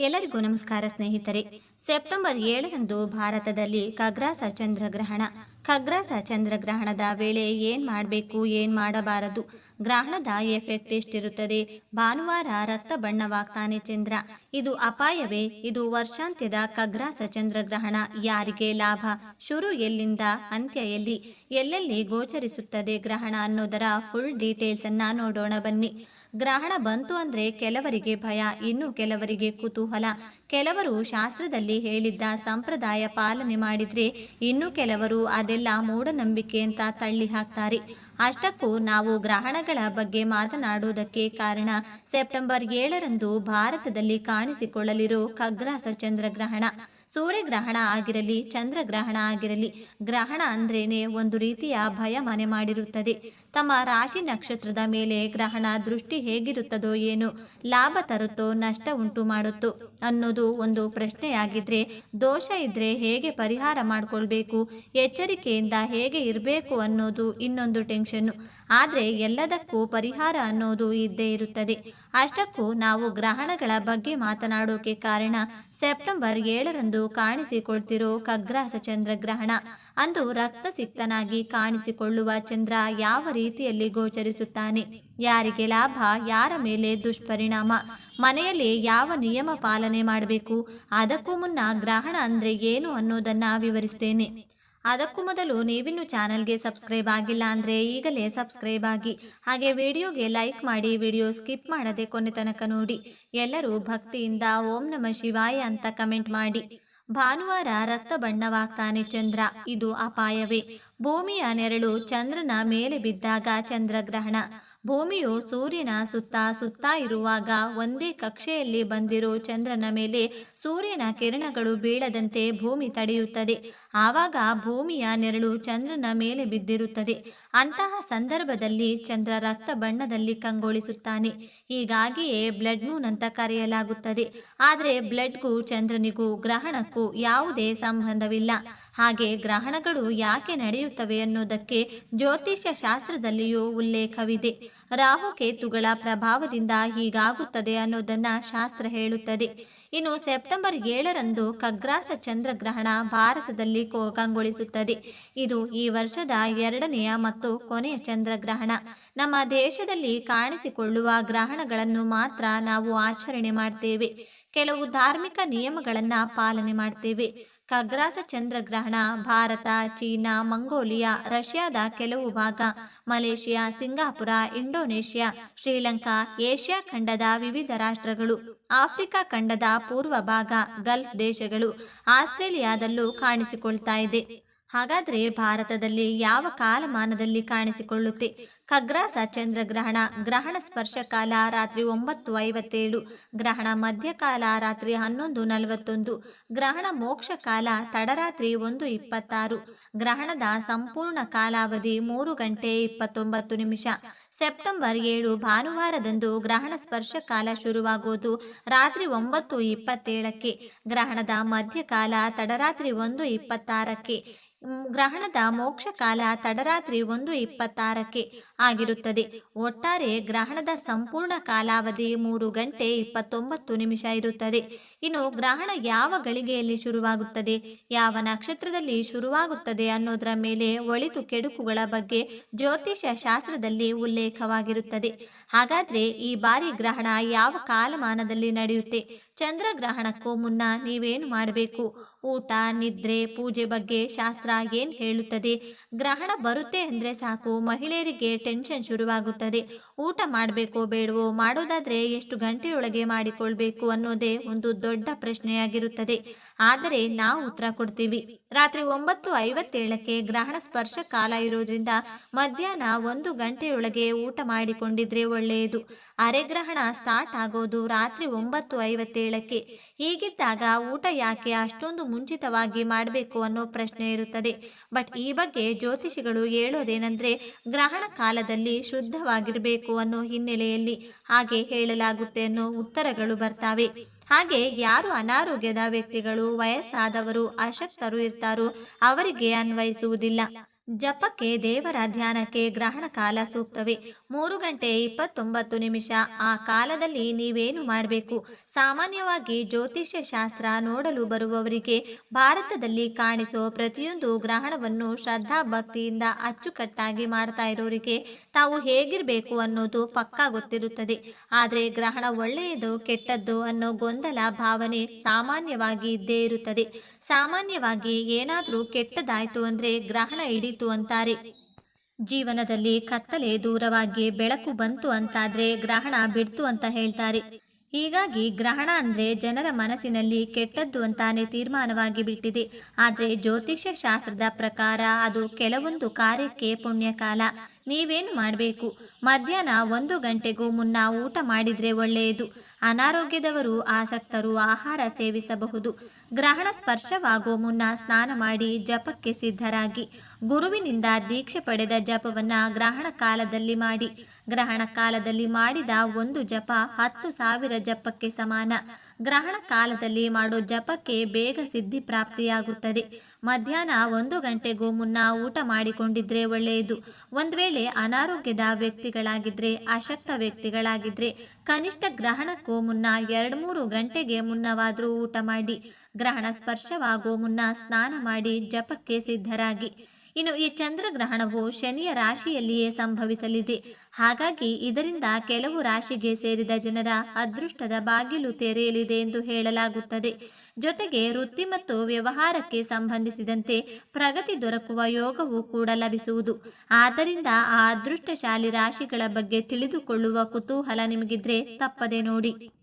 ಎಲ್ಲರಿಗೂ ನಮಸ್ಕಾರ ಸ್ನೇಹಿತರೆ. ಸೆಪ್ಟೆಂಬರ್ ಏಳರಂದು ಭಾರತದಲ್ಲಿ ಖಗ್ರಾಸ ಚಂದ್ರಗ್ರಹಣ. ಖಗ್ರಾಸ ಚಂದ್ರಗ್ರಹಣದ ವೇಳೆ ಏನ್ ಮಾಡಬೇಕು, ಏನ್ ಮಾಡಬಾರದು? ಗ್ರಹಣದ ಎಫೆಕ್ಟ್ ಎಷ್ಟಿರುತ್ತದೆ? ಭಾನುವಾರ ರಕ್ತ ಬಣ್ಣವಾಗ್ತಾನೆ ಚಂದ್ರ. ಇದು ಅಪಾಯವೇ? ಇದು ವರ್ಷಾಂತ್ಯದ ಖಗ್ರಾಸ ಚಂದ್ರಗ್ರಹಣ. ಯಾರಿಗೆ ಲಾಭ? ಶುರು ಎಲ್ಲಿಂದ? ಅಂತ್ಯ ಎಲ್ಲಿ? ಎಲ್ಲೆಲ್ಲಿ ಗೋಚರಿಸುತ್ತದೆ ಗ್ರಹಣ ಅನ್ನೋದರ ಫುಲ್ ಡೀಟೇಲ್ಸ್ ಅನ್ನ ನೋಡೋಣ ಬನ್ನಿ. ಗ್ರಹಣ ಬಂತು ಅಂದ್ರೆ ಕೆಲವರಿಗೆ ಭಯ, ಇನ್ನು ಕೆಲವರಿಗೆ ಕುತೂಹಲ. ಕೆಲವರು ಶಾಸ್ತ್ರದಲ್ಲಿ ಹೇಳಿದ್ದ ಸಂಪ್ರದಾಯ ಪಾಲನೆ ಮಾಡಿದ್ರೆ ಇನ್ನು ಕೆಲವರು ಅದೆಲ್ಲ ಮೂಢನಂಬಿಕೆ ಅಂತ ತಳ್ಳಿ ಹಾಕ್ತಾರೆ. ಅಷ್ಟಕ್ಕೂ ನಾವು ಗ್ರಹಣಗಳ ಬಗ್ಗೆ ಮಾತನಾಡುವುದಕ್ಕೆ ಕಾರಣ ಸೆಪ್ಟೆಂಬರ್ ಏಳರಂದು ಭಾರತದಲ್ಲಿ ಕಾಣಿಸಿಕೊಳ್ಳಲಿರೋ ಖಗ್ರಾಸ ಚಂದ್ರಗ್ರಹಣ ಸೂರ್ಯಗ್ರಹಣ ಆಗಿರಲಿ, ಚಂದ್ರಗ್ರಹಣ ಆಗಿರಲಿ, ಗ್ರಹಣ ಅಂದ್ರೇನೆ ಒಂದು ರೀತಿಯ ಭಯ ಮನೆ ಮಾಡಿರುತ್ತದೆ. ತಮ್ಮ ರಾಶಿ ನಕ್ಷತ್ರದ ಮೇಲೆ ಗ್ರಹಣ ದೃಷ್ಟಿ ಹೇಗಿರುತ್ತದೋ ಏನು ಲಾಭ ತರುತ್ತೋ ನಷ್ಟ ಉಂಟು ಮಾಡುತ್ತೋ ಅನ್ನೋದು ಒಂದು ಪ್ರಶ್ನೆಯಾಗಿದ್ರೆ, ದೋಷ ಇದ್ರೆ ಹೇಗೆ ಪರಿಹಾರ ಮಾಡಿಕೊಳ್ಬೇಕು, ಎಚ್ಚರಿಕೆಯಿಂದ ಹೇಗೆ ಇರಬೇಕು ಅನ್ನೋದು ಇನ್ನೊಂದು ಟೆನ್ಷನ್ನು. ಆದರೆ ಎಲ್ಲದಕ್ಕೂ ಪರಿಹಾರ ಅನ್ನೋದು ಇದ್ದೇ ಇರುತ್ತದೆ. ಅಷ್ಟಕ್ಕೂ ನಾವು ಗ್ರಹಣಗಳ ಬಗ್ಗೆ ಮಾತನಾಡೋಕೆ ಕಾರಣ ಸೆಪ್ಟೆಂಬರ್ ಏಳರಂದು ಕಾಣಿಸಿಕೊಳ್ತಿರೋ ಚಂದ್ರ ಗ್ರಹಣ. ಅಂದು ರಕ್ತಸಿಕ್ತನಾಗಿ ಕಾಣಿಸಿಕೊಳ್ಳುವ ಚಂದ್ರ ಯಾವ ರೀತಿಯಲ್ಲಿ ಗೋಚರಿಸುತ್ತಾನೆ. ಯಾರಿಗೆ ಲಾಭ, ಯಾರ ಮೇಲೆ ದುಷ್ಪರಿಣಾಮ? ಮನೆಯಲ್ಲಿ ಯಾವ ನಿಯಮ ಪಾಲನೆ ಮಾಡಬೇಕು? ಅದಕ್ಕೂ ಮುನ್ನ ಗ್ರಹಣ ಅಂದ್ರೆ ಏನು ಅನ್ನೋದನ್ನ ವಿವರಿಸ್ತೇನೆ. ಅದಕ್ಕೂ ಮೊದಲು ನೀವಿನ್ನು ಚಾನಲ್ಗೆ ಸಬ್ಸ್ಕ್ರೈಬ್ ಆಗಿಲ್ಲ ಅಂದರೆ ಈಗಲೇ ಸಬ್ಸ್ಕ್ರೈಬ್ ಆಗಿ. ಹಾಗೆ ವಿಡಿಯೋಗೆ ಲೈಕ್ ಮಾಡಿ, ವಿಡಿಯೋ ಸ್ಕಿಪ್ ಮಾಡದೆ ಕೊನೆ ತನಕ ನೋಡಿ. ಎಲ್ಲರೂ ಭಕ್ತಿಯಿಂದ ಓಂ ನಮ ಶಿವಾಯ ಅಂತ ಕಮೆಂಟ್ ಮಾಡಿ. ಭಾನುವಾರ ರಕ್ತ ಬಣ್ಣವಾಗ್ತಾನೆ ಚಂದ್ರ. ಇದು ಅಪಾಯವೇ. ಭೂಮಿಯ ನೆರಳು ಚಂದ್ರನ ಮೇಲೆ ಬಿದ್ದಾಗ ಚಂದ್ರಗ್ರಹಣ. ಭೂಮಿಯು ಸೂರ್ಯನ ಸುತ್ತ ಸುತ್ತ ಇರುವಾಗ ಒಂದೇ ಕಕ್ಷೆಯಲ್ಲಿ ಬಂದಿರೋ ಚಂದ್ರನ ಮೇಲೆ ಸೂರ್ಯನ ಕಿರಣಗಳು ಬೀಳದಂತೆ ಭೂಮಿ ತಡೆಯುತ್ತದೆ. ಆವಾಗ ಭೂಮಿಯ ನೆರಳು ಚಂದ್ರನ ಮೇಲೆ ಬಿದ್ದಿರುತ್ತದೆ. ಅಂತಹ ಸಂದರ್ಭದಲ್ಲಿ ಚಂದ್ರ ರಕ್ತ ಬಣ್ಣದಲ್ಲಿ ಕಂಗೊಳಿಸುತ್ತಾನೆ. ಹೀಗಾಗಿಯೇ ಬ್ಲಡ್ ಮೂನ್ ಅಂತ ಕರೆಯಲಾಗುತ್ತದೆ. ಆದರೆ ಬ್ಲಡ್ಗೂ ಚಂದ್ರನಿಗೂ ಗ್ರಹಣಕ್ಕೂ ಯಾವುದೇ ಸಂಬಂಧವಿಲ್ಲ. ಹಾಗೆ ಗ್ರಹಣಗಳು ಯಾಕೆ ನಡೆಯುತ್ತವೆ ಅನ್ನೋದಕ್ಕೆ ಜ್ಯೋತಿಷ್ಯ ಶಾಸ್ತ್ರದಲ್ಲಿಯೂ ಉಲ್ಲೇಖವಿದೆ ರಾಹುಕೇತುಗಳ ಪ್ರಭಾವದಿಂದ ಹೀಗಾಗುತ್ತದೆ ಅನ್ನೋದನ್ನ ಶಾಸ್ತ್ರ ಹೇಳುತ್ತದೆ. ಇನ್ನು ಸೆಪ್ಟೆಂಬರ್ ಏಳರಂದು ಖಗ್ರಾಸ ಚಂದ್ರಗ್ರಹಣ ಭಾರತದಲ್ಲಿ ಕಂಗೊಳಿಸುತ್ತದೆ. ಇದು ಈ ವರ್ಷದ ಎರಡನೆಯ ಮತ್ತು ಕೊನೆಯ ಚಂದ್ರಗ್ರಹಣ. ನಮ್ಮ ದೇಶದಲ್ಲಿ ಕಾಣಿಸಿಕೊಳ್ಳುವ ಗ್ರಹಣಗಳನ್ನು ಮಾತ್ರ ನಾವು ಆಚರಣೆ ಮಾಡ್ತೇವೆ. ಕೆಲವು ಧಾರ್ಮಿಕ ನಿಯಮಗಳನ್ನು ಪಾಲನೆ ಮಾಡ್ತೇವೆ. ಖಗ್ರಾಸ ಚಂದ್ರಗ್ರಹಣ, ಭಾರತ, ಚೀನಾ, ಮಂಗೋಲಿಯಾ, ರಷ್ಯಾದ ಕೆಲವು ಭಾಗ, Malaysia, Singapore, Indonesia, Sri Lanka, Asia ಖಂಡದ ವಿವಿಧ ರಾಷ್ಟ್ರಗಳು, ಆಫ್ರಿಕಾ ಖಂಡದ ಪೂರ್ವ ಭಾಗ, ಗಲ್ಫ್ ದೇಶಗಳು ಆಸ್ಟ್ರೇಲಿಯಾದಲ್ಲೂ ಕಾಣಿಸಿಕೊಳ್ತಾ ಇದೆ. ಹಾಗಾದರೆ ಭಾರತದಲ್ಲಿ ಯಾವ ಕಾಲಮಾನದಲ್ಲಿ ಕಾಣಿಸಿಕೊಳ್ಳುತ್ತೆ? ಖಗ್ರಾಸ ಚಂದ್ರಗ್ರಹಣ ಗ್ರಹಣ ಸ್ಪರ್ಶ ಕಾಲ ರಾತ್ರಿ ಒಂಬತ್ತು ಐವತ್ತೇಳು, ಗ್ರಹಣ ಮಧ್ಯಕಾಲ ರಾತ್ರಿ ಹನ್ನೊಂದು ನಲವತ್ತೊಂದು, ಗ್ರಹಣ ಮೋಕ್ಷ ಕಾಲ ತಡರಾತ್ರಿ ಒಂದು ಇಪ್ಪತ್ತಾರು, ಗ್ರಹಣದ ಸಂಪೂರ್ಣ ಕಾಲಾವಧಿ ಮೂರು ಗಂಟೆ ಇಪ್ಪತ್ತೊಂಬತ್ತು ನಿಮಿಷ. ಸೆಪ್ಟೆಂಬರ್ ಏಳು ಭಾನುವಾರದಂದು ಗ್ರಹಣ ಸ್ಪರ್ಶ ಕಾಲ ಶುರುವಾಗುವುದು ರಾತ್ರಿ ಒಂಬತ್ತು ಇಪ್ಪತ್ತೇಳಕ್ಕೆ, ಗ್ರಹಣದ ಮಧ್ಯಕಾಲ ತಡರಾತ್ರಿ ಒಂದು ಇಪ್ಪತ್ತಾರಕ್ಕೆ ಗ್ರಹಣದ ಮೋಕ್ಷ ಕಾಲ ತಡರಾತ್ರಿ ಒಂದು ಇಪ್ಪತ್ತಾರಕ್ಕೆ ಆಗಿರುತ್ತದೆ. ಒಟ್ಟಾರೆ ಗ್ರಹಣದ ಸಂಪೂರ್ಣ ಕಾಲಾವಧಿ ಮೂರು ಗಂಟೆ ಇಪ್ಪತ್ತೊಂಬತ್ತು ನಿಮಿಷ ಇರುತ್ತದೆ. ಇನ್ನು ಗ್ರಹಣ ಯಾವ ಗಳಿಗೆಯಲ್ಲಿ ಶುರುವಾಗುತ್ತದೆ, ಯಾವ ನಕ್ಷತ್ರದಲ್ಲಿ ಶುರುವಾಗುತ್ತದೆ ಅನ್ನೋದರ ಮೇಲೆ ಒಳಿತು ಕೆಡುಕುಗಳ ಬಗ್ಗೆ ಜ್ಯೋತಿಷ್ಯ ಶಾಸ್ತ್ರದಲ್ಲಿ ಉಲ್ಲೇಖವಾಗಿರುತ್ತದೆ. ಹಾಗಾದ್ರೆ ಈ ಬಾರಿ ಗ್ರಹಣ ಯಾವ ಕಾಲಮಾನದಲ್ಲಿ ನಡೆಯುತ್ತೆ? ಚಂದ್ರಗ್ರಹಣಕ್ಕೂ ಮುನ್ನ ನೀವೇನು ಮಾಡಬೇಕು? ಊಟ, ನಿದ್ರೆ, ಪೂಜೆ ಬಗ್ಗೆ ಶಾಸ್ತ್ರ ಏನು ಹೇಳುತ್ತದೆ? ಗ್ರಹಣ ಬರುತ್ತೆ ಅಂದ್ರೆ ಸಾಕು, ಮಹಿಳೆಯರಿಗೆ ಟೆನ್ಷನ್ ಶುರುವಾಗುತ್ತದೆ. ಊಟ ಮಾಡಬೇಕೋ ಬೇಡವೋ, ಮಾಡೋದಾದ್ರೆ ಎಷ್ಟು ಗಂಟೆಯೊಳಗೆ ಮಾಡಿಕೊಳ್ಬೇಕು ಅನ್ನೋದೇ ಒಂದು ದೊಡ್ಡ ಪ್ರಶ್ನೆಯಾಗಿರುತ್ತದೆ. ಆದರೆ ನಾವು ಉತ್ತರ ಕೊಡ್ತೀವಿ. ರಾತ್ರಿ ಒಂಬತ್ತು ಐವತ್ತೇಳಕ್ಕೆ ಗ್ರಹಣ ಸ್ಪರ್ಶ ಕಾಲ ಇರೋದ್ರಿಂದ ಮಧ್ಯಾಹ್ನ ಒಂದು ಗಂಟೆಯೊಳಗೆ ಊಟ ಮಾಡಿಕೊಂಡಿದ್ರೆ ಒಳ್ಳೆಯದು ಅರೆಗ್ರಹಣ ಸ್ಟಾರ್ಟ್ ಆಗೋದು ರಾತ್ರಿ ಒಂಬತ್ತು ಐವತ್ತೇಳಕ್ಕೆ ಹೀಗಿದ್ದಾಗ ಊಟ ಯಾಕೆ ಅಷ್ಟೊಂದು ಮುಂಚಿತವಾಗಿ ಮಾಡಬೇಕು ಅನ್ನೋ ಪ್ರಶ್ನೆ ಇರುತ್ತದೆ. ಬಟ್ ಈ ಬಗ್ಗೆ ಜ್ಯೋತಿಷಿಗಳು ಹೇಳೋದೇನೆಂದ್ರೆ ಗ್ರಹಣ ಕಾಲದಲ್ಲಿ ಶುದ್ಧವಾಗಿರಬೇಕು ಅನ್ನೋ ಹಿನ್ನೆಲೆಯಲ್ಲಿ ಹಾಗೆ ಹೇಳಲಾಗುತ್ತೆ ಅನ್ನೋ ಉತ್ತರಗಳು ಬರ್ತಾವೆ. ಹಾಗೆ ಯಾರು ಅನಾರೋಗ್ಯದ ವ್ಯಕ್ತಿಗಳು, ವಯಸ್ಸಾದವರು, ಅಶಕ್ತರು ಇರ್ತಾರೋ ಅವರಿಗೆ ಅನ್ವಯಿಸುವುದಿಲ್ಲ. ಜಪಕ್ಕೆ ದೇವರ ಧ್ಯಾನಕ್ಕೆ ಗ್ರಹಣ ಕಾಲ ಸೂಕ್ತವೇ? ಮೂರು ಗಂಟೆ ಇಪ್ಪತ್ತೊಂಬತ್ತು ನಿಮಿಷ. ಆ ಕಾಲದಲ್ಲಿ ನೀವೇನು ಮಾಡಬೇಕು? ಸಾಮಾನ್ಯವಾಗಿ ಜ್ಯೋತಿಷ್ಯ ಶಾಸ್ತ್ರ ನೋಡಲು ಬರುವವರಿಗೆ ಭಾರತದಲ್ಲಿ ಕಾಣಿಸೋ ಪ್ರತಿಯೊಂದು ಗ್ರಹಣವನ್ನು ಶ್ರದ್ಧಾ ಭಕ್ತಿಯಿಂದ ಅಚ್ಚುಕಟ್ಟಾಗಿ ಮಾಡ್ತಾ ಇರೋರಿಗೆ ತಾವು ಹೇಗಿರಬೇಕು ಅನ್ನೋದು ಪಕ್ಕಾ ಗೊತ್ತಿರುತ್ತದೆ. ಆದರೆ ಗ್ರಹಣ ಒಳ್ಳೆಯದು ಕೆಟ್ಟದ್ದು ಅನ್ನೋ ಗೊಂದಲ ಭಾವನೆ ಸಾಮಾನ್ಯವಾಗಿ ಇದ್ದೇ ಇರುತ್ತದೆ. ಸಾಮಾನ್ಯವಾಗಿ ಏನಾದರೂ ಕೆಟ್ಟದಾಯಿತು ಅಂದರೆ ಗ್ರಹಣ ಹಿಡಿತು ಅಂತಾರೆ. ಜೀವನದಲ್ಲಿ ಕತ್ತಲೆ ದೂರವಾಗಿ ಬೆಳಕು ಬಂತು ಅಂತಾದರೆ ಗ್ರಹಣ ಬಿಡ್ತು ಅಂತ ಹೇಳ್ತಾರೆ. ಹೀಗಾಗಿ ಗ್ರಹಣ ಅಂದರೆ ಜನರ ಮನಸ್ಸಿನಲ್ಲಿ ಕೆಟ್ಟದ್ದು ಅಂತಾನೆ ತೀರ್ಮಾನವಾಗಿ ಬಿಟ್ಟಿದೆ. ಆದರೆ ಜ್ಯೋತಿಷ್ಯ ಶಾಸ್ತ್ರದ ಪ್ರಕಾರ ಅದು ಕೆಲವೊಂದು ಕಾರ್ಯಕ್ಕೆ ಪುಣ್ಯಕಾಲ. ನೀವೇನು ಮಾಡಬೇಕು? ಮಧ್ಯಾಹ್ನ ಒಂದು ಗಂಟೆಗೂ ಮುನ್ನ ಊಟ ಮಾಡಿದರೆ ಒಳ್ಳೆಯದು. ಅನಾರೋಗ್ಯದವರು ಆಸಕ್ತರು ಆಹಾರ ಸೇವಿಸಬಹುದು. ಗ್ರಹಣ ಸ್ಪರ್ಶವಾಗೋ ಮುನ್ನ ಸ್ನಾನ ಮಾಡಿ ಜಪಕ್ಕೆ ಸಿದ್ಧರಾಗಿ. ಗುರುವಿನಿಂದ ದೀಕ್ಷೆ ಪಡೆದ ಜಪವನ್ನು ಗ್ರಹಣ ಕಾಲದಲ್ಲಿ ಮಾಡಿ. ಗ್ರಹಣ ಕಾಲದಲ್ಲಿ ಮಾಡಿದ ಒಂದು ಜಪ ಹತ್ತು ಸಾವಿರ ಜಪಕ್ಕೆ ಸಮಾನ. ಗ್ರಹಣ ಕಾಲದಲ್ಲಿ ಮಾಡೋ ಜಪಕ್ಕೆ ಬೇಗ ಸಿದ್ಧಿ ಪ್ರಾಪ್ತಿಯಾಗುತ್ತದೆ. ಮಧ್ಯಾಹ್ನ ಒಂದು ಗಂಟೆಗೂ ಮುನ್ನ ಊಟ ಮಾಡಿಕೊಂಡಿದ್ರೆ ಒಳ್ಳೆಯದು. ಒಂದು ವೇಳೆ ಅನಾರೋಗ್ಯದ ವ್ಯಕ್ತಿಗಳಾಗಿದ್ರೆ, ಅಶಕ್ತ ವ್ಯಕ್ತಿಗಳಾಗಿದ್ರೆ, ಕನಿಷ್ಠ ಗ್ರಹಣಕ್ಕೂ ಮುನ್ನ ಎರಡು ಮೂರು ಗಂಟೆಗೆ ಮುನ್ನವಾದರೂ ಊಟ ಮಾಡಿ, ಗ್ರಹಣ ಸ್ಪರ್ಶವಾಗೋ ಮುನ್ನ ಸ್ನಾನ ಮಾಡಿ ಜಪಕ್ಕೆ ಸಿದ್ಧರಾಗಿ. ಇನ್ನು ಈ ಚಂದ್ರಗ್ರಹಣವು ಶನಿಯ ರಾಶಿಯಲ್ಲಿಯೇ ಸಂಭವಿಸಲಿದೆ. ಹಾಗಾಗಿ ಇದರಿಂದ ಕೆಲವು ರಾಶಿಗೆ ಸೇರಿದ ಜನರ ಅದೃಷ್ಟದ ಬಾಗಿಲು ತೆರೆಯಲಿದೆ ಎಂದು ಹೇಳಲಾಗುತ್ತದೆ. ಜೊತೆಗೆ ವೃತ್ತಿ ಮತ್ತು ವ್ಯವಹಾರಕ್ಕೆ ಸಂಬಂಧಿಸಿದಂತೆ ಪ್ರಗತಿ ದೊರಕುವ ಯೋಗವು ಕೂಡ ಲಭಿಸುವುದು. ಆದ್ದರಿಂದ ಆ ಅದೃಷ್ಟಶಾಲಿ ರಾಶಿಗಳ ಬಗ್ಗೆ ತಿಳಿದುಕೊಳ್ಳುವ ಕುತೂಹಲ ನಿಮಗಿದ್ರೆ ತಪ್ಪದೆ ನೋಡಿ.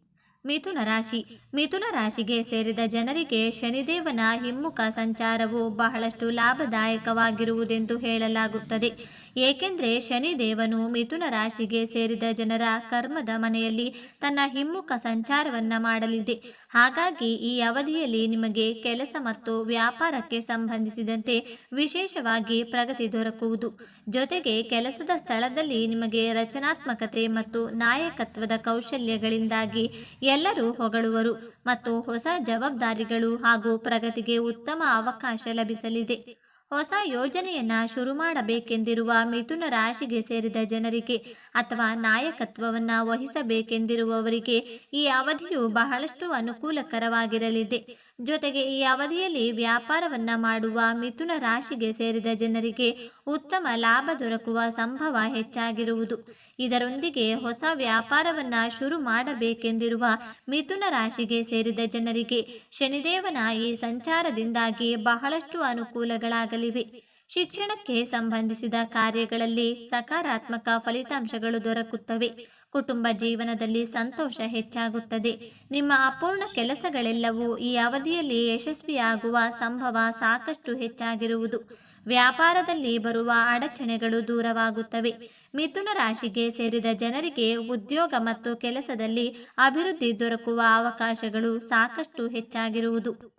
ಮಿಥುನ ರಾಶಿ. ಮಿಥುನ ರಾಶಿಗೆ ಸೇರಿದ ಜನರಿಗೆ ಶನಿದೇವನ ಹಿಮ್ಮುಖ ಸಂಚಾರವು ಬಹಳಷ್ಟು ಲಾಭದಾಯಕವಾಗಿರುವುದೆಂದು ಹೇಳಲಾಗುತ್ತದೆ. ಏಕೆಂದರೆ ಶನಿದೇವನು ಮಿಥುನ ರಾಶಿಗೆ ಸೇರಿದ ಜನರ ಕರ್ಮದ ಮನೆಯಲ್ಲಿ ತನ್ನ ಹಿಮ್ಮುಖ ಸಂಚಾರವನ್ನು ಮಾಡಲಿದೆ. ಹಾಗಾಗಿ ಈ ಅವಧಿಯಲ್ಲಿ ನಿಮಗೆ ಕೆಲಸ ಮತ್ತು ವ್ಯಾಪಾರಕ್ಕೆ ಸಂಬಂಧಿಸಿದಂತೆ ವಿಶೇಷವಾಗಿ ಪ್ರಗತಿ ದೊರಕುವುದು. ಜೊತೆಗೆ ಕೆಲಸದ ಸ್ಥಳದಲ್ಲಿ ನಿಮಗೆ ರಚನಾತ್ಮಕತೆ ಮತ್ತು ನಾಯಕತ್ವದ ಕೌಶಲ್ಯಗಳಿಂದಾಗಿ ಎಲ್ಲರೂ ಹೊಗಳುವರು ಮತ್ತು ಹೊಸ ಜವಾಬ್ದಾರಿಗಳು ಹಾಗೂ ಪ್ರಗತಿಗೆ ಉತ್ತಮ ಅವಕಾಶ ಲಭಿಸಲಿದೆ. ಹೊಸ ಯೋಜನೆಯನ್ನ ಶುರು ಮಾಡಬೇಕೆಂದಿರುವ ಮಿಥುನ ರಾಶಿಗೆ ಸೇರಿದ ಜನರಿಗೆ ಅಥವಾ ನಾಯಕತ್ವವನ್ನ ವಹಿಸಬೇಕೆಂದಿರುವವರಿಗೆ ಈ ಅವಧಿಯು ಬಹಳಷ್ಟು ಅನುಕೂಲಕರವಾಗಿರಲಿದೆ. ಜೊತೆಗೆ ಈ ಅವಧಿಯಲ್ಲಿ ವ್ಯಾಪಾರವನ್ನ ಮಾಡುವ ಮಿಥುನ ರಾಶಿಗೆ ಸೇರಿದ ಜನರಿಗೆ ಉತ್ತಮ ಲಾಭ ದೊರಕುವ ಸಂಭವ ಹೆಚ್ಚಾಗಿರುವುದು. ಇದರೊಂದಿಗೆ ಹೊಸ ವ್ಯಾಪಾರವನ್ನ ಶುರು ಮಾಡಬೇಕೆಂದಿರುವ ಮಿಥುನ ರಾಶಿಗೆ ಸೇರಿದ ಜನರಿಗೆ ಶನಿದೇವನ ಈ ಸಂಚಾರದಿಂದಾಗಿ ಬಹಳಷ್ಟು ಅನುಕೂಲಗಳಾಗಲಿವೆ. ಶಿಕ್ಷಣಕ್ಕೆ ಸಂಬಂಧಿಸಿದ ಕಾರ್ಯಗಳಲ್ಲಿ ಸಕಾರಾತ್ಮಕ ಫಲಿತಾಂಶಗಳು ದೊರಕುತ್ತವೆ. ಕುಟುಂಬ ಜೀವನದಲ್ಲಿ ಸಂತೋಷ ಹೆಚ್ಚಾಗುತ್ತದೆ. ನಿಮ್ಮ ಅಪೂರ್ಣ ಕೆಲಸಗಳೆಲ್ಲವೂ ಈ ಅವಧಿಯಲ್ಲಿ ಯಶಸ್ವಿಯಾಗುವ ಸಂಭವ ಸಾಕಷ್ಟು ಹೆಚ್ಚಾಗಿರುವುದು. ವ್ಯಾಪಾರದಲ್ಲಿ ಬರುವ ಅಡಚಣೆಗಳು ದೂರವಾಗುತ್ತವೆ. ಮಿಥುನ ರಾಶಿಗೆ ಸೇರಿದ ಜನರಿಗೆ ಉದ್ಯೋಗ ಮತ್ತು ಕೆಲಸದಲ್ಲಿ ಅಭಿವೃದ್ಧಿ ದೊರಕುವ ಅವಕಾಶಗಳು ಸಾಕಷ್ಟು ಹೆಚ್ಚಾಗಿರುವುದು.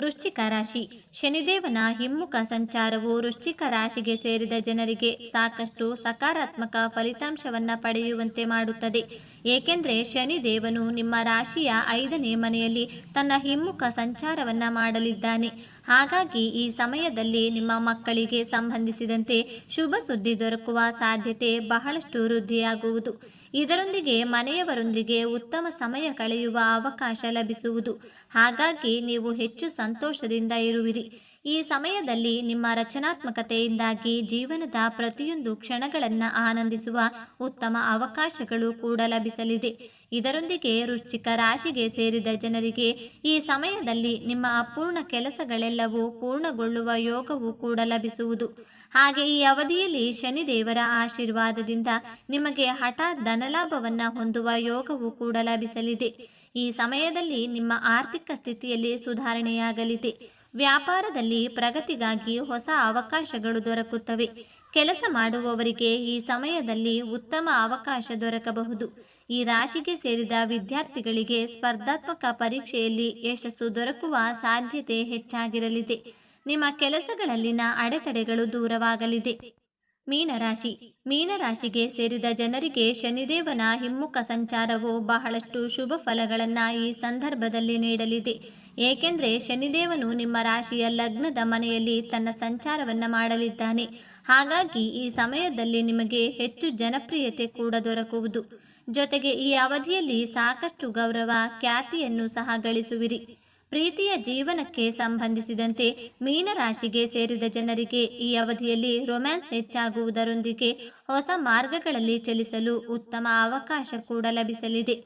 ವೃಶ್ಚಿಕ ರಾಶಿ. ಶನಿದೇವನ ಹಿಮ್ಮುಖ ಸಂಚಾರವು ವೃಶ್ಚಿಕ ರಾಶಿಗೆ ಸೇರಿದ ಜನರಿಗೆ ಸಾಕಷ್ಟು ಸಕಾರಾತ್ಮಕ ಫಲಿತಾಂಶವನ್ನ ಪಡೆಯುವಂತೆ ಮಾಡುತ್ತದೆ. ಏಕೆಂದರೆ ಶನಿದೇವನು ನಿಮ್ಮ ರಾಶಿಯ ಐದನೇ ಮನೆಯಲ್ಲಿ ತನ್ನ ಹಿಮ್ಮುಖ ಸಂಚಾರವನ್ನ ಮಾಡಲಿದ್ದಾನೆ. ಹಾಗಾಗಿ ಈ ಸಮಯದಲ್ಲಿ ನಿಮ್ಮ ಮಕ್ಕಳಿಗೆ ಸಂಬಂಧಿಸಿದಂತೆ ಶುಭ ಸುದ್ದಿ ದೊರಕುವ ಸಾಧ್ಯತೆ ಬಹಳಷ್ಟು ವೃದ್ಧಿಯಾಗುವುದು. ಇದರೊಂದಿಗೆ ಮನೆಯವರೊಂದಿಗೆ ಉತ್ತಮ ಸಮಯ ಕಳೆಯುವ ಅವಕಾಶ ಲಭಿಸುವುದು. ಹಾಗಾಗಿ ನೀವು ಹೆಚ್ಚು ಸಂತೋಷದಿಂದ ಇರುವಿರಿ. ಈ ಸಮಯದಲ್ಲಿ ನಿಮ್ಮ ರಚನಾತ್ಮಕತೆಯಿಂದಾಗಿ ಜೀವನದ ಪ್ರತಿಯೊಂದು ಕ್ಷಣಗಳನ್ನು ಆನಂದಿಸುವ ಉತ್ತಮ ಅವಕಾಶಗಳು ಕೂಡ ಲಭಿಸಲಿದೆ. ಇದರೊಂದಿಗೆ ವೃಶ್ಚಿಕ ರಾಶಿಗೆ ಸೇರಿದ ಜನರಿಗೆ ಈ ಸಮಯದಲ್ಲಿ ನಿಮ್ಮ ಅಪೂರ್ಣ ಕೆಲಸಗಳೆಲ್ಲವೂ ಪೂರ್ಣಗೊಳ್ಳುವ ಯೋಗವು ಕೂಡ ಲಭಿಸುವುದು. ಹಾಗೆ ಈ ಅವಧಿಯಲ್ಲಿ ಶನಿದೇವರ ಆಶೀರ್ವಾದದಿಂದ ನಿಮಗೆ ಹಠಾತ್ ಧನಲಾಭವನ್ನು ಹೊಂದುವ ಯೋಗವು ಕೂಡ ಲಭಿಸಲಿದೆ. ಈ ಸಮಯದಲ್ಲಿ ನಿಮ್ಮ ಆರ್ಥಿಕ ಸ್ಥಿತಿಯಲ್ಲಿ ಸುಧಾರಣೆಯಾಗಲಿದೆ. ವ್ಯಾಪಾರದಲ್ಲಿ ಪ್ರಗತಿಗಾಗಿ ಹೊಸ ಅವಕಾಶಗಳು ದೊರಕುತ್ತವೆ. ಕೆಲಸ ಮಾಡುವವರಿಗೆ ಈ ಸಮಯದಲ್ಲಿ ಉತ್ತಮ ಅವಕಾಶ ದೊರಕಬಹುದು. ಈ ರಾಶಿಗೆ ಸೇರಿದ ವಿದ್ಯಾರ್ಥಿಗಳಿಗೆ ಸ್ಪರ್ಧಾತ್ಮಕ ಪರೀಕ್ಷೆಯಲ್ಲಿ ಯಶಸ್ಸು ದೊರಕುವ ಸಾಧ್ಯತೆ ಹೆಚ್ಚಾಗಿರಲಿದೆ. ನಿಮ್ಮ ಕೆಲಸಗಳಲ್ಲಿನ ಅಡೆತಡೆಗಳು ದೂರವಾಗಲಿದೆ. ಮೀನರಾಶಿ. ಮೀನರಾಶಿಗೆ ಸೇರಿದ ಜನರಿಗೆ ಶನಿದೇವನ ಹಿಮ್ಮುಖ ಸಂಚಾರವು ಬಹಳಷ್ಟು ಶುಭ ಫಲಗಳನ್ನು ಈ ಸಂದರ್ಭದಲ್ಲಿ ನೀಡಲಿದೆ. ಏಕೆಂದರೆ ಶನಿದೇವನು ನಿಮ್ಮ ರಾಶಿಯ ಲಗ್ನದ ಮನೆಯಲ್ಲಿ ತನ್ನ ಸಂಚಾರವನ್ನು ಮಾಡಲಿದ್ದಾನೆ. ಹಾಗಾಗಿ ಈ ಸಮಯದಲ್ಲಿ ನಿಮಗೆ ಹೆಚ್ಚು ಜನಪ್ರಿಯತೆ ಕೂಡ ದೊರಕುವುದು. ಜೊತೆಗೆ ಈ ಅವಧಿಯಲ್ಲಿ ಸಾಕಷ್ಟು ಗೌರವ, ಖ್ಯಾತಿಯನ್ನು ಸಹ ಗಳಿಸುವಿರಿ. ಪ್ರೀತಿಯ ಜೀವನಕ್ಕೆ ಸಂಬಂಧಿಸಿದಂತೆ ಮೀನರಾಶಿಗೆ ಸೇರಿದ ಜನರಿಗೆ ಈ ಅವಧಿಯಲ್ಲಿ ರೊಮ್ಯಾನ್ಸ್ ಹೆಚ್ಚಾಗುವುದರೊಂದಿಗೆ ಹೊಸ ಮಾರ್ಗಗಳಲ್ಲಿ ಚಲಿಸಲು ಉತ್ತಮ ಅವಕಾಶ ಕೂಡ ಲಭಿಸಲಿದೆ.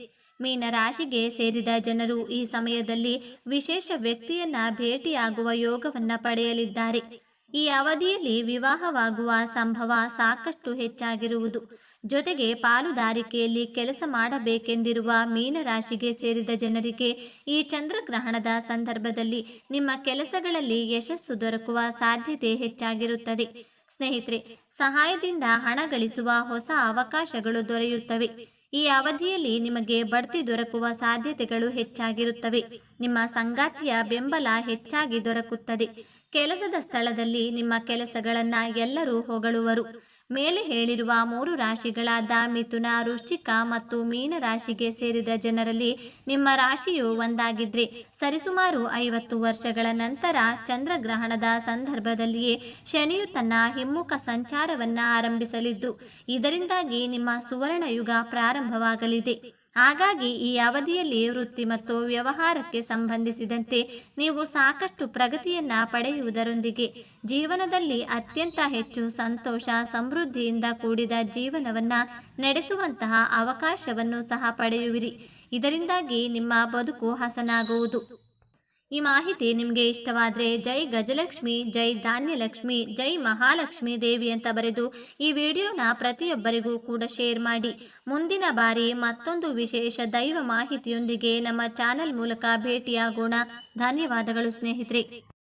ಮೀನರಾಶಿಗೆ ಸೇರಿದ ಜನರು ಈ ಸಮಯದಲ್ಲಿ ವಿಶೇಷ ವ್ಯಕ್ತಿಯನ್ನ ಭೇಟಿಯಾಗುವ ಯೋಗವನ್ನ ಪಡೆಯಲಿದ್ದಾರೆ. ಈ ಅವಧಿಯಲ್ಲಿ ವಿವಾಹವಾಗುವ ಸಂಭವ ಸಾಕಷ್ಟು ಹೆಚ್ಚಾಗಿರುವುದು. ಜೊತೆಗೆ ಪಾಲುದಾರಿಕೆಯಲ್ಲಿ ಕೆಲಸ ಮಾಡಬೇಕೆಂದಿರುವ ಮೀನರಾಶಿಗೆ ಸೇರಿದ ಜನರಿಗೆ ಈ ಚಂದ್ರಗ್ರಹಣದ ಸಂದರ್ಭದಲ್ಲಿ ನಿಮ್ಮ ಕೆಲಸಗಳಲ್ಲಿ ಯಶಸ್ಸು ದೊರಕುವ ಸಾಧ್ಯತೆ ಹೆಚ್ಚಾಗಿರುತ್ತದೆ. ಸ್ನೇಹಿತರೆ, ಸಹಾಯದಿಂದ ಹಣ ಗಳಿಸುವ ಹೊಸ ಅವಕಾಶಗಳು ದೊರೆಯುತ್ತವೆ. ಈ ಅವಧಿಯಲ್ಲಿ ನಿಮಗೆ ಬಡ್ತಿ ದೊರಕುವ ಸಾಧ್ಯತೆಗಳು ಹೆಚ್ಚಾಗಿರುತ್ತವೆ. ನಿಮ್ಮ ಸಂಗಾತಿಯ ಬೆಂಬಲ ಹೆಚ್ಚಾಗಿ ದೊರಕುತ್ತದೆ. ಕೆಲಸದ ಸ್ಥಳದಲ್ಲಿ ನಿಮ್ಮ ಕೆಲಸಗಳನ್ನು ಎಲ್ಲರೂ ಹೊಗಳುವರು. ಮೇಲೆ ಹೇಳಿರುವ ಮೂರು ರಾಶಿಗಳಾದ ಮಿಥುನ, ವೃಶ್ಚಿಕ ಮತ್ತು ಮೀನ ರಾಶಿಗೆ ಸೇರಿದ ಜನರಲ್ಲಿ ನಿಮ್ಮ ರಾಶಿಯು ಒಂದಾಗಿದ್ರೆ. ಸರಿಸುಮಾರು ಐವತ್ತು ವರ್ಷಗಳ ನಂತರ ಚಂದ್ರಗ್ರಹಣದ ಸಂದರ್ಭದಲ್ಲಿಯೇ ಶನಿಯು ತನ್ನ ಹಿಮ್ಮುಖ ಸಂಚಾರವನ್ನ ಆರಂಭಿಸಲಿದ್ದು, ಇದರಿಂದಾಗಿ ನಿಮ್ಮ ಸುವರ್ಣ ಯುಗ ಪ್ರಾರಂಭವಾಗಲಿದೆ. ಹಾಗಾಗಿ ಈ ಅವಧಿಯಲ್ಲಿ ವೃತ್ತಿ ಮತ್ತು ವ್ಯವಹಾರಕ್ಕೆ ಸಂಬಂಧಿಸಿದಂತೆ ನೀವು ಸಾಕಷ್ಟು ಪ್ರಗತಿಯನ್ನ ಪಡೆಯುವುದರೊಂದಿಗೆ ಜೀವನದಲ್ಲಿ ಅತ್ಯಂತ ಹೆಚ್ಚು ಸಂತೋಷ, ಸಮೃದ್ಧಿಯಿಂದ ಕೂಡಿದ ಜೀವನವನ್ನ ನಡೆಸುವಂತಹ ಅವಕಾಶವನ್ನು ಸಹ ಪಡೆಯುವಿರಿ. ಇದರಿಂದಾಗಿ ನಿಮ್ಮ ಬದುಕು ಹಸನಾಗುವುದು. ಈ ಮಾಹಿತಿ ನಿಮಗೆ ಇಷ್ಟವಾದರೆ ಜೈ ಗಜಲಕ್ಷ್ಮಿ, ಜೈ ಧಾನ್ಯಲಕ್ಷ್ಮಿ, ಜೈ ಮಹಾಲಕ್ಷ್ಮಿ ದೇವಿ ಅಂತ ಬರೆದು ಈ ವಿಡಿಯೋನ ಪ್ರತಿಯೊಬ್ಬರಿಗೂ ಕೂಡ ಶೇರ್ ಮಾಡಿ. ಮುಂದಿನ ಬಾರಿ ಮತ್ತೊಂದು ವಿಶೇಷ ದೈವ ಮಾಹಿತಿಯೊಂದಿಗೆ ನಮ್ಮ ಚಾನೆಲ್ ಮೂಲಕ ಭೇಟಿಯಾಗೋಣ. ಧನ್ಯವಾದಗಳು ಸ್ನೇಹಿತರೆ.